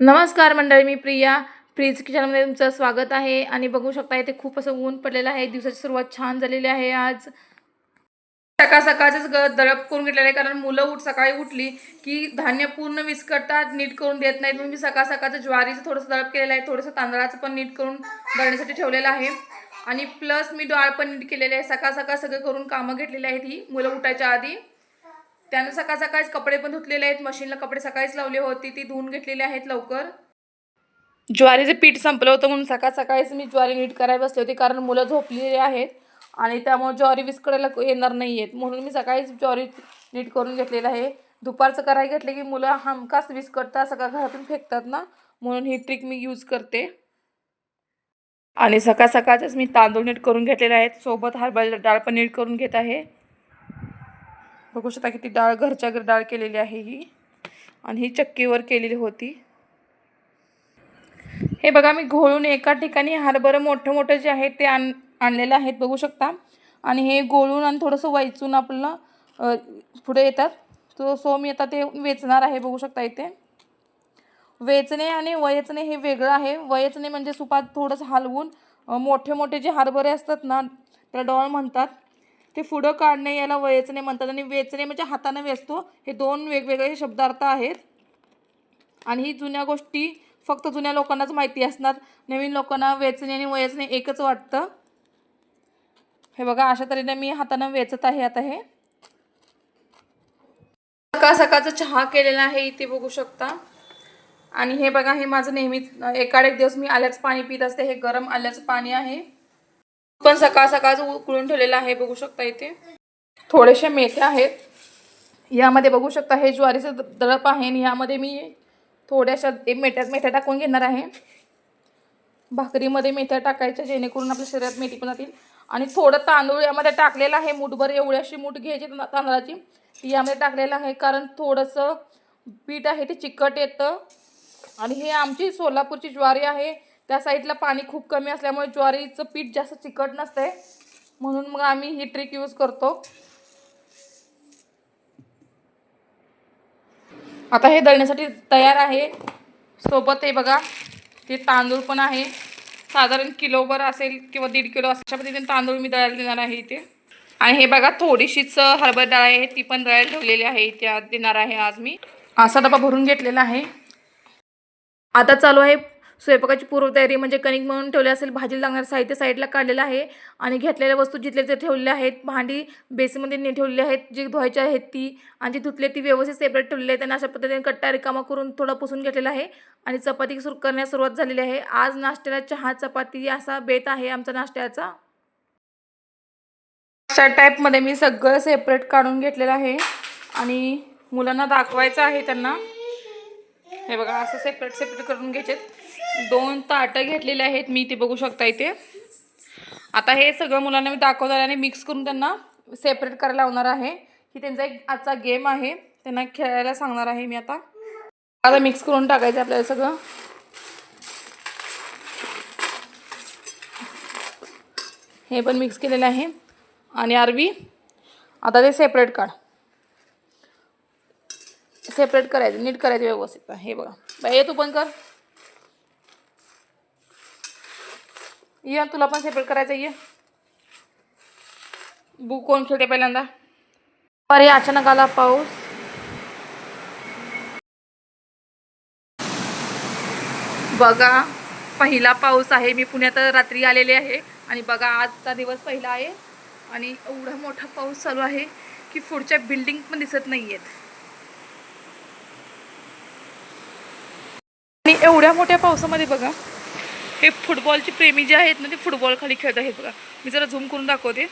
नमस्कार मंडळी मी प्रिया. फ्रीज किचनमध्ये तुमचं स्वागत आहे आणि बघू शकता इथे खूप असं ऊन पडलेलं आहे. दिवसाची सुरुवात छान झालेली आहे आज. सकाळ सकाळचंच ग दळप करून घेतलेलं आहे कारण मुलं उठ सकाळी उठली की धान्य पूर्ण विस्कटतात नीट करून देत नाहीत. म्हणून मी सकाळ सकाळचं ज्वारीचं थोडंसं दळप केलेलं आहे. थोडंसं तांदळाचं पण नीट करून दळण्यासाठी ठेवलेलं आहे. आणि प्लस मी डाळ पण नीट केलेली आहे. सकाळ सकाळ सगळं करून कामं घेतलेली आहेत ही मुलं उठायच्या आधी. त्यानं सकाळ सकाळीच कपडे पण धुतलेले आहेत. मशीनला कपडे सकाळीच लावले होती. ती धुवून घेतलेली आहेत लवकर. ज्वारीचं पीठ संपलं होतं म्हणून सकाळ सकाळीच मी ज्वारी नीट करायला बसले होते. कारण मुलं झोपलेली आहेत आणि त्यामुळे ज्वारी विस्कडायला येणार नाही आहेत म्हणून मी सकाळीच ज्वारी नीट करून घेतलेलं आहे. दुपारचं करायला घेतलं की मुलं हमखास विस्कटतात सकाळ घरातून फेकतात ना. म्हणून ही ट्रिक मी यूज करते. आणि सकाळ सकाळच मी तांदूळ नीट करून घेतलेले आहेत सोबत हरभरा डाळ पण नीट करून घेत आहे. बघू शकता की ती डाळ घरच्या घरी डाळ केलेली आहे ही. आणि ही चक्कीवर केलेली होती. हे बघा मी घोळून एका ठिकाणी हरभरं मोठं मोठं जे आहे ते आण आणलेलं आहेत बघू शकता. आणि हे गोळून आणि थोडंसं वैचून आपल्याला पुढे येतात. तो सो मी आता ते वेचणार आहे बघू शकता इथे. वेचणे आणि वयचणे हे वेगळं आहे. वयचणे म्हणजे सुपात थोडंसं हलवून मोठे मोठे जे हरभरे असतात ना त्याला डॉळ म्हणतात. ते पुढं काढणे याला वेचणे म्हणतात आणि वेचणे म्हणजे हाताने वेचतो. हे दोन वेगवेगळे शब्दार्थ आहेत. आणि ही जुन्या गोष्टी फक्त जुन्या लोकांनाच माहिती असणार. नवीन लोकांना वेचणे आणि वयचणे एकच वाटतं. हे बघा अशा तऱ्हेने मी हातानं वेचत आहे आता हे. सकाळ सकाळचा चहा केलेला आहे इथे बघू शकता. आणि हे बघा हे माझं नेहमीच एकाड एक दिवस मी आल्याचं पाणी पित असते. हे गरम आल्याचं पाणी आहे. पण सकाळ सकाळचं उकळून ठेवलेलं आहे बघू शकता इथे. थोडेसे मेथ्या आहेत. यामध्ये बघू शकता हे ज्वारीचं दडप दळप आहे आणि यामध्ये मी थोड्याशा एक मेथ्या मेथ्या टाकून घेणार आहे. भाकरीमध्ये मेथ्या टाकायच्या जेणेकरून आपल्या शरीरात मेथी पण जातील. आणि थोडं तांदूळ यामध्ये टाकलेलं आहे मूठभर एवढ्याशी मूठ घ्यायची तांदळाची. ती यामध्ये टाकलेलं आहे कारण थोडंसं पीठ आहे ते चिकट येतं. आणि हे आमची सोलापूरची ज्वारी आहे. त्या साईडला पाणी खूप कमी असल्यामुळे ज्वारीचं पीठ जास्त चिकट नसते म्हणून मग आम्ही ही ट्रिक यूज करतो. आता हे दळण्यासाठी तयार आहे. सोबत हे बघा ते तांदूळ पण आहे. साधारण किलोभर असेल किंवा दीड किलो अशा पद्धतीने तांदूळ मी दळायला देणार आहे इथे. आणि हे बघा थोडीशीच हरभर डाळ आहे ती पण दळायला ठेवलेली आहे. इथे आज देणार आहे आज मी. असा डबा भरून घेतलेला आहे. आता चालू आहे स्वयंपाकाची पूर्वतयारी म्हणजे कणिक म्हणून ठेवले असेल भाजीला लागणारं साहित्य साईडला काढलेलं आहे आणि घेतलेल्या वस्तू जिथले ते ठेवलेल्या आहेत भांडी बेसमध्ये ने ठेवलेली आहेत जी धुवायची आहेत ती आणि जी धुतले ती व्यवस्थित सेपरेट ठेवलेली आहेत आणि अशा पद्धतीने कट्टा रिकामा करून थोडा पुसून घेतलेला आहे आणि चपाती सुरू करण्यास सुरुवात झालेली आहे. आज नाश्त्याला चहा चपाती असा बेत आहे आमचा नाश्त्याचा. अशा टाईपमध्ये मी सगळं सेपरेट काढून घेतलेलं आहे आणि मुलांना दाखवायचं आहे त्यांना. हे बघा असं सेपरेट सेपरेट करून घ्यायचे दोन ताटं घेतलेले आहेत मी ते बघू शकता इथे. आता हे सगळं मुलांना मी दाखवणार आणि मिक्स करून त्यांना सेपरेट करायला लावणार आहे. ही त्यांचा एक आजचा गेम आहे. त्यांना खेळायला सांगणार आहे मी आता. आता मिक्स करून टाकायचं आपल्याला सगळं. हे पण मिक्स केलेलं आहे. आणि आरवी आता ते सेपरेट काढ. सेपरेट करायचं नीट करायचं व्यवस्थित. हे बघा. बाई ये तू पण कर. ये तुला पण सेपरेट करायचं ये. बुक कोण खेळते पहिल्यांदा? अरे अचानक आला पाऊस. बघा पहिला पाऊस आहे. मी पुण्यात रात्री आलेले आहे. आणि बघा आजचा दिवस पहिला आहे. आणि एवढा मोठा पाऊस चालू आहे की पुढच्या बिल्डिंग पण दिसत नाही आहेत एवढ्या मोठ्या पावसामध्ये बघा हे फुटबॉलचे प्रेमी जे आहेत ना ते फुटबॉल खाली खेळत आहेत बघा. मी जरा झूम करून दाखवते.